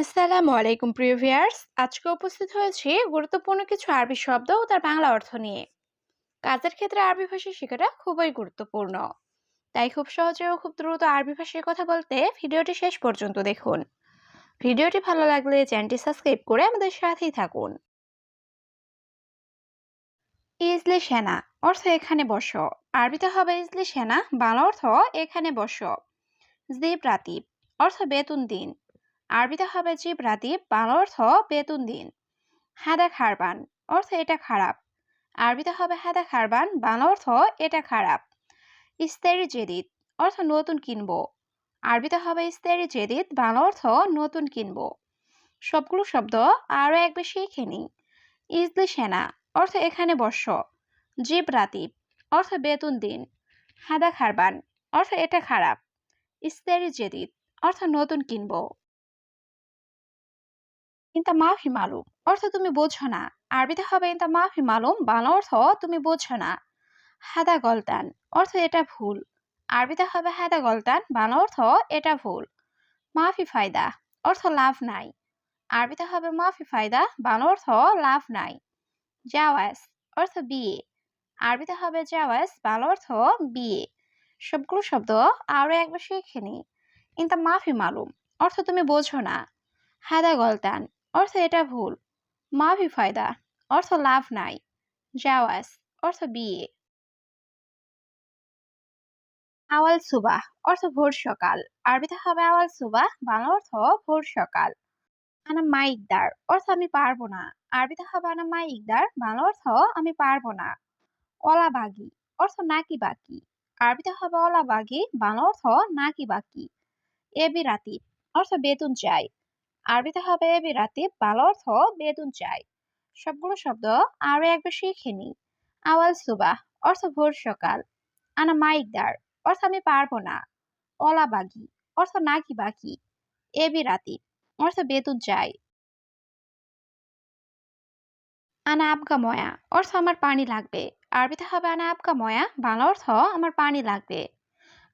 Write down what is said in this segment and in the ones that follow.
আসসালামু আলাইকুম, প্রিয় ভিউয়ার্স। আজকে উপস্থিত হয়েছি গুরুত্বপূর্ণ কিছু আরবি শব্দ ও তার বাংলা অর্থ নিয়ে। কাজের ক্ষেত্রে আরবি ভাষা শেখাটা খুবই গুরুত্বপূর্ণ। তাই খুব সহজে ও খুব দ্রুত আরবি ভাষায় কথা বলতে ভিডিওটি শেষ পর্যন্ত দেখুন। ভিডিওটি ভালো লাগলে চ্যানেলটি সাবস্ক্রাইব করে আমাদের সাথেই থাকুন। ইজলি সেনা, অর্থ এখানে বসো। আরবিতে হবে ইজলি সেনা, বাংলা অর্থ এখানে বসো। জিব রাতিব অর্থ বেতন দিন। আরবিতে হবে জিব রাতিব বাংলা অর্থ বেতন দিন। হাদা খারবান, অর্থ এটা খারাপ। আরবিতে হবে হাদা খারবান, বাংলা অর্থ এটা খারাপ। ইস্তেরি জেদিদ, অর্থ নতুন কিনবো। আরবিতে হবে ইস্তেরি জেদিদ, বাংলা অর্থ নতুন কিনবো। সবগুলো শব্দ আরও এক বেশি শিখে নিই। ইজলি সেনা, অর্থ এখানে বর্ষ। জিব রাতিব অর্থ বেতন দিন। হাদা খারবান, অর্থ এটা খারাপ। ইস্তেরি জেদিদ, অর্থ নতুন কিনবো। ইনতা মাফি মালুম, অর্থ তুমি বোঝো না। আরবিতে হবে ইনতা মাফি মালুম, বাংলা অর্থ তুমি বোঝো না। হাদা গলতান, অর্থ এটা ভুল। আরবিতে হবে হাদা গলতান, বাংলা অর্থ এটা ভুল। মাফি ফায়দা, অর্থ লাভ নাই। আরবিতে হবে মাফি ফায়দা, বাংলা অর্থ লাভ নাই। জাওয়াজ, অর্থ বিয়ে। আরবিতে হবে জাওয়াজ, বাংলা অর্থ বিয়ে। সবগুলো শব্দ আরও একবার শিখে নি। ইনতা মাফি মালুম, অর্থ তুমি বোঝো না। হাদা গলতান অর্থ এটা ভুল। মাফি ফায়দা, অর্থ লাভ নাই। জাওয়াজ, অর্থ বিয়ে। আওয়াল সুবাহ অর্থ ভোর সকাল। আরবিতে হবে আওয়াল সুবাহ বাংলা অর্থ ভোর সকাল। আনা মা ইকদার অর্থ আমি পারব না। আরবিতে হবে আনা মা ইকদার বাংলা অর্থ আমি পারব না। অলা বাগি অর্থ নাকি বাকি। আরবিতে হবে অলা বাগি বাংলা অর্থ নাকি বাকি। এবি রাতি অর্থ বেতন চাই। আরবিতে হবে এবি রাতি বাংলা অর্থ বেতন চাই। সবগুলো শব্দ আরও একবার শিখে নি। আওয়াল সুবাহ, অর্থ ভোর সকাল। আনা মা ইকদার অর্থ আমি পারব না। অলা বাগি, অর্থ নাকি বাকি। এবি রাতি অর্থ বেতন চাই। আনা আবগা ময়া, অর্থ আমার পানি লাগবে। আরবিতে হবে আনা আবগা ময়া, বাংলা অর্থ আমার পানি লাগবে।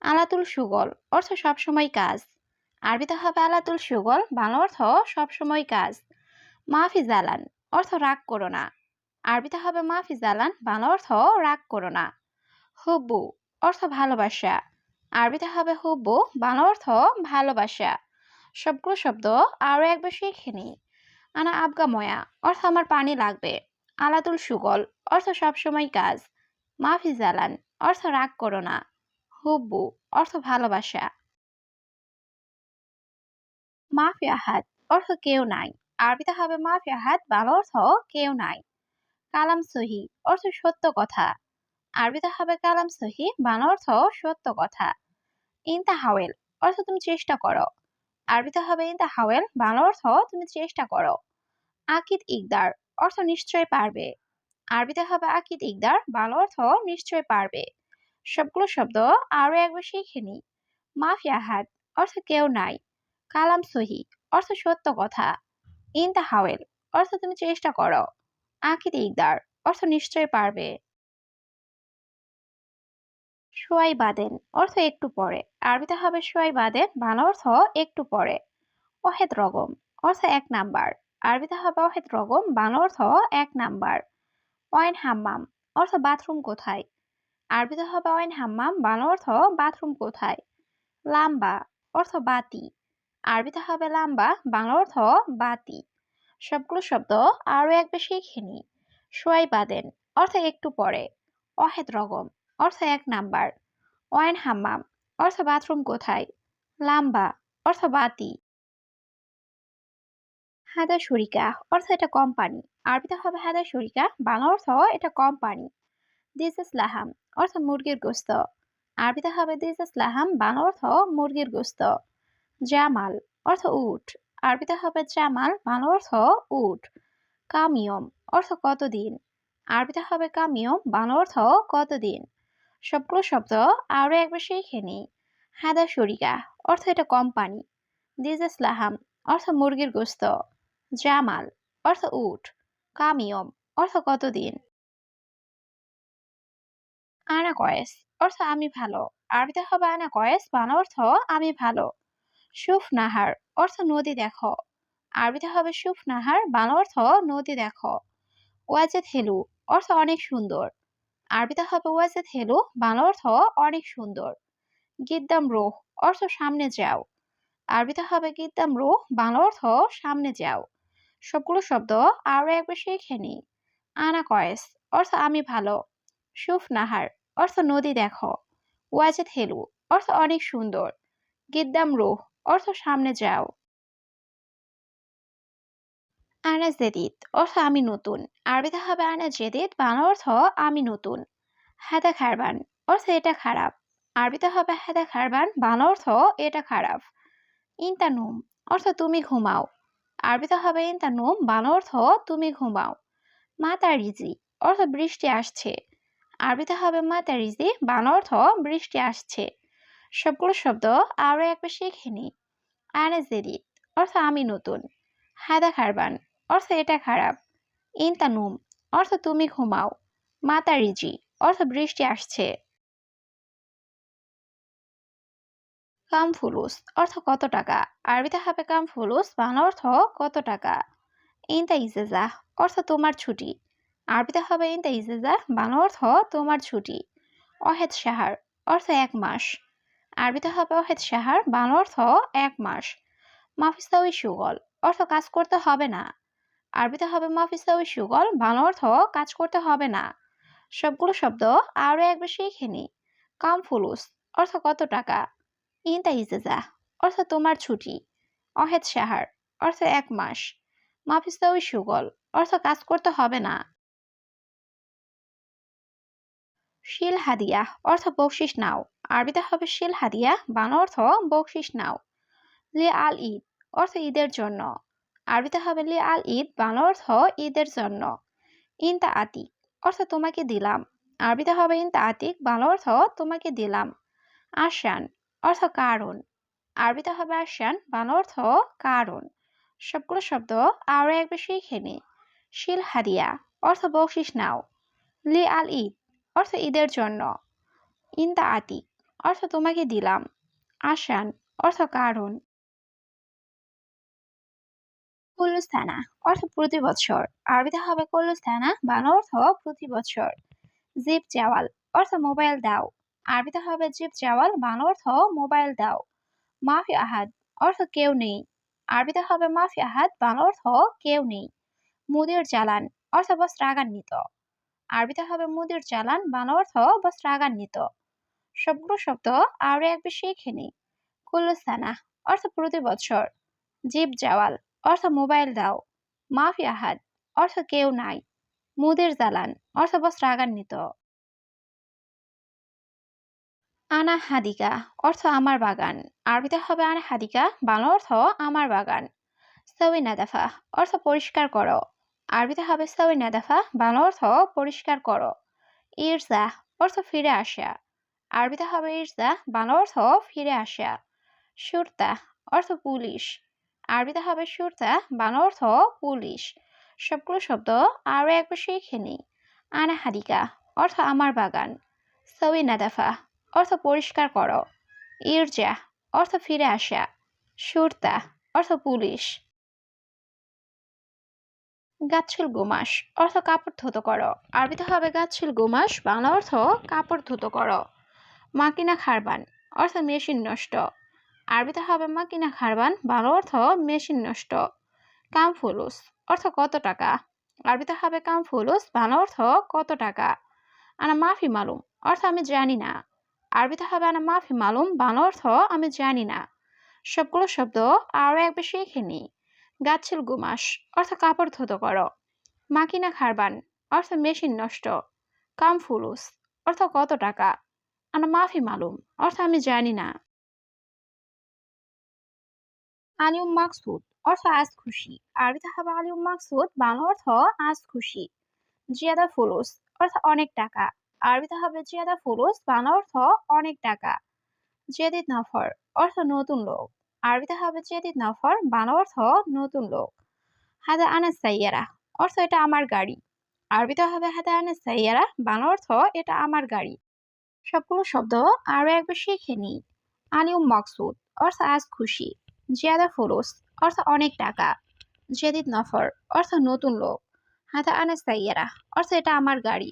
আলাতুল সুগল, অর্থ সবসময় কাজ। আরবিতে হবে আলাতুল সুগল, বাংলা অর্থ সবসময় কাজ। মাফি জালান, অর্থ রাগ করো না। আরবিতে হবে মাফি জালান, বাংলা অর্থ রাগ করো না। হুব্বু, অর্থ ভালোবাসা। আরবিতে হবে হুব্বু, বাংলা অর্থ ভালোবাসা। সবগুলো শব্দ আরও একবার শিখে নি আনা আবগা ময়া, অর্থ আমার পানি লাগবে। আলাতুল সুগল, অর্থ সবসময় কাজ। মাফি জালান, অর্থ রাগ করো না। হুব্বু, অর্থ ভালোবাসা। মাফি আহাদ অর্থ কেউ নাই। আরবিতে হবে মাফি আহাদ বাংলা অর্থ কেউ নাই। কালাম সহি, অর্থ সত্য কথা। আরবিতে হবে কালাম সহি, বাংলা অর্থ সত্য কথা। ইনতা হাওয়েল অর্থ তুমি চেষ্টা করো। আরবিতে হবে ইনতা হাওয়েল বাংলা অর্থ তুমি চেষ্টা করো। আকিদ ইকদার, অর্থ নিশ্চয় পারবে। আরবিতে হবে আকিদ ইকদার, বাংলা অর্থ নিশ্চয় পারবে। সবগুলো শব্দ আরও একবার শিখে নি মাফি আহাদ অর্থ কেউ নাই। কালাম সহি, অর্থ সত্য কথা। ইনতা হাওয়েল অর্থ তুমি চেষ্টা করো। আকিদ ইকদার, অর্থ নিশ্চয় পারবে। সোয়াই বাদেন, অর্থ একটু পরে। আরবিতে হবে সোয়াই বাদেন, বাংলা অর্থ একটু পরে। ওহেদ রগম, অর্থ এক নাম্বার। আরবিতে হবে ওহেদ রগম, বাংলা অর্থ এক নাম্বার। অয়েন হাম্মাম, অর্থ বাথরুম কোথায়? আরবিতে হবে ওয়াইন হাম্মাম, বাংলা অর্থ বাথরুম কোথায়? লাম্বা, অর্থ বাতি। আরবিতে হবে লাম্বা, বাংলা অর্থ বাতি। সবগুলো শব্দ আরও এক বেশি নি সোয়াই বাদেন, অর্থ একটু পরে। অহেদ রগম, অর্থ এক নাম্বার। ওয়াইন হাম্মাম, অর্থ বাথরুম কোথায়? লাম্বা, অর্থ বাতি। হাদা শরিকা, অর্থ এটা কোম্পানি। আরবিতে হবে হাদা শরিকা, বাংলা অর্থ এটা কোম্পানি। দিস ইস লাহাম, অর্থ মুরগির গোস্ত। আরবিতে হবে দিস ইস লাহাম, বাংলা অর্থ মুরগির গোস্ত। জামাল অর্থ উট। আরবিতে হবে জামাল বাংলা অর্থ উট। কামিয়ম অর্থ কতদিন? আরবিতে হবে কামিয়ম বাংলা অর্থ কতদিন? সবগুলো শব্দ আরও একবার শিখে নি হাদা শরিকা অর্থ এটা কোম্পানি। দিস ইস লাহাম অর্থ মুরগির গোস্ত। জামাল অর্থ উট। কামিয়ম অর্থ কতদিন? আনা কয়েস অর্থ আমি ভালো। আরবিতে হবে আনা কয়েস বাংলা অর্থ আমি ভালো। সুফ নাহার অর্থ নদী দেখো। আরবিতে হবে সুফ নাহার বাংলা অর্থ নদী দেখো। ওয়াজেদ হেলু অর্থ অনেক সুন্দর। আরবিতে হবে ওয়াজেদ হেলু, বাংলা অর্থ অনেক সুন্দর। গিদ্দাম রোহ অর্থ সামনে যাও। আরবিতে হবে গিদ্দাম রোহ, বাংলা অর্থ সামনে যাও। সবগুলো শব্দ আরও একবার শিখে নি। আনা কয়েস অর্থ আমি ভালো। সুফ নাহার অর্থ নদী দেখো। ওয়াজেদ হেলু অর্থ অনেক সুন্দর। গিদ্দাম রোহ অর্থ সামনে যাও। আনা জেদিদ, অর্থ আমি নতুন। আরবিতে হবে আনা জেদিদ, বাংলা অর্থ আমি নতুন। হাদা খারবান, অর্থ এটা খারাপ। আরবিতে হবে হাদা খারবান, বাংলা অর্থ এটা খারাপ। ইন্তানুম, অর্থ তুমি ঘুমাও। আরবিতে হবে ইন্তানুম, বাংলা অর্থ তুমি ঘুমাও। মাতারিজি, অর্থ বৃষ্টি আসছে। আরবিতে হবে মাতারিজি, বাংলা অর্থ বৃষ্টি আসছে। সবগুলো শব্দ আরও একবার শিখে নি আরে জেদিদ অর্থ আমি নতুন। হাদা খারবান, অর্থ এটা খারাপ। ইনতানুম, অর্থ তুমি ঘুমাও। মাতারিজি, অর্থ বৃষ্টি আসছে। কাম ফুলুস অর্থ কত টাকা? আরবিতে হবে কাম ফুলুস বাংলা অর্থ কত টাকা? ইনতা ইজেজা, অর্থ তোমার ছুটি। আরবিতে হবে ইনতা ইজেজা, বাংলা অর্থ তোমার ছুটি। অহেদ সাহার অর্থ এক মাস। আরবিতে হবে অহেদ সাহার বাংলা অর্থ এক মাস। মাফিসাউই সুগল, অর্থ কাজ করতে হবে না। আরবিতে হবে মাফিসাউই সুগল, বাংলা অর্থ কাজ করতে হবে না। সবগুলো শব্দ আরও একবার নি। কাম ফুলুস, অর্থ কত টাকা? ইনতা ইজেজা, অর্থ তোমার ছুটি। অহেদ সাহার অর্থ এক মাস। মাফিসাউই সুগল, অর্থ কাজ করতে হবে না। শিল হাদিয়া অর্থ বকশিস নাও। আরবিতে হবে শিল হাদিয়া, বান অর্থ বকশিস নাও। লি আল ঈদ অর্থ ঈদের জন্য। আরবিতে হবে লি আল ঈদ, বান অর্থ ঈদের জন্য। ইনতা আতিক অর্থ তোমাকে দিলাম। আরবিতে হবে ইনতা আতিক বাংলা অর্থ তোমাকে দিলাম। আসান অর্থ কারণ। আরবিতে হবে আসান বান অর্থ কারণ। সবগুলো শব্দ আরও একবার শিখে নি। শিল হাদিয়া অর্থ বকশিস নাও। লি আল ঈদ অর্থ ঈদের জন্য। ইনতা আতিক, অর্থ তোমাকে দিলাম। আসান অর্থ কারণ। কুল্লুস্থানা অর্থ প্রতি বছর। আরবিতে হবে কুল্লুস্থানা বাংলা অর্থ প্রতি বছর। জিপ চাওয়াল, অর্থ মোবাইল দাও। আরবিতে হবে জিপ চাওয়াল, বাংলা অর্থ মোবাইল দাও। মাফি আহাদ, অর্থ কেউ নেই। আরবিতে হবে মাফি আহাদ, বাংলা অর্থ কেউ নেই। মুদির চালান, অর্থ বস রাগান্বিত আরবিতে হবে মুদির চালান বাংলা অর্থ বস রাগান্বিত সবগুলো শব্দ একবার শিখে অর্থ প্রতি বছর জাওয়াল, অর্থ মোবাইল দাও। মাফি আহাদ, অর্থ কেউ নাই। মুদের জালান, অর্থ আনা হাদিকা, অর্থ আমার বাগান। আরবিতে হবে আনা হাদিকা বাংলা অর্থ আমার বাগান। সৌই অর্থ পরিষ্কার করো। আরবিতে হবে সৌই নাদাফা, বাংলা অর্থ পরিষ্কার করো। ইরজা অর্থ ফিরে আসা। আরবিতে হবে ইরজা বাংলা অর্থ ফিরে আসা। সুরতা, অর্থ পুলিশ। আরবিতে হবে সুরতা, বাংলা অর্থ পুলিশ। সবগুলো শব্দ আরও একবার শিখে নি আনা হাদিকা অর্থ আমার বাগান। সৌই নাদাফা, অর্থ পরিষ্কার করো। ইরজা অর্থ ফিরে আসা। সুরতা, অর্থ পুলিশ। গাছুল গোমাস, অর্থ কাপড় ধুতো করো। আরবিতে হবে গাছুল গোমাস, বাংলা অর্থ কাপড় ধুতো করো। মাকিনা খারবান, অর্থ মেশিন নষ্ট। আরবিতে হবে মাকিনা খারবান, বাংলা অর্থ মেশিন নষ্ট। কাম ফুলুস অর্থ কত টাকা? আরবিতে হবে কাম ফুলুস বাংলা অর্থ কত টাকা? আনা মাফি মালুম, অর্থ আমি জানি না। আরবিতে হবে আনা মাফি মালুম, বাংলা অর্থ আমি জানি না। সবগুলো শব্দ আরও একবার শিখে নি। গাছিল গুমাস, অর্থ কাপড় ধুতো করো। মাকিনা খারবান, অর্থ মেশিন নষ্ট। কাম ফুলুস, অর্থ কত টাকা? আনা মাফি মালুম, অর্থ আমি জানি না। আলিউম মাকসুদ, অর্থ আজ খুশি। আরবিতে হবে আলিউম মাকসুদ, বাংলা অর্থ আজ খুশি। জিয়াদা ফুলুস, অর্থ অনেক টাকা। আরবিতে হবে জিয়াদা ফুলুস, বাংলা অর্থ অনেক টাকা। জেদিদ নফর, অর্থ নতুন লোক। আরবিতে হবে জেদিদ নফর বাংলা অর্থ নতুন লোক। হাদা আনাস সাইয়ারা, অর্থ এটা আমার গাড়ি। আরবিতে হবে হাদা আনাস সাইয়ারা বাংলা অর্থ এটা আমার গাড়ি। সবগুলো শব্দ আরও একবার শিখে নি আলিউম মকসুদ, অর্থ আজ খুশি। জিয়াদা ফুরুস, অর্থ অনেক টাকা। জেদিদ নফর, অর্থ নতুন লোক। হাদা আনা সাইয়ারা, অর্থ এটা আমার গাড়ি।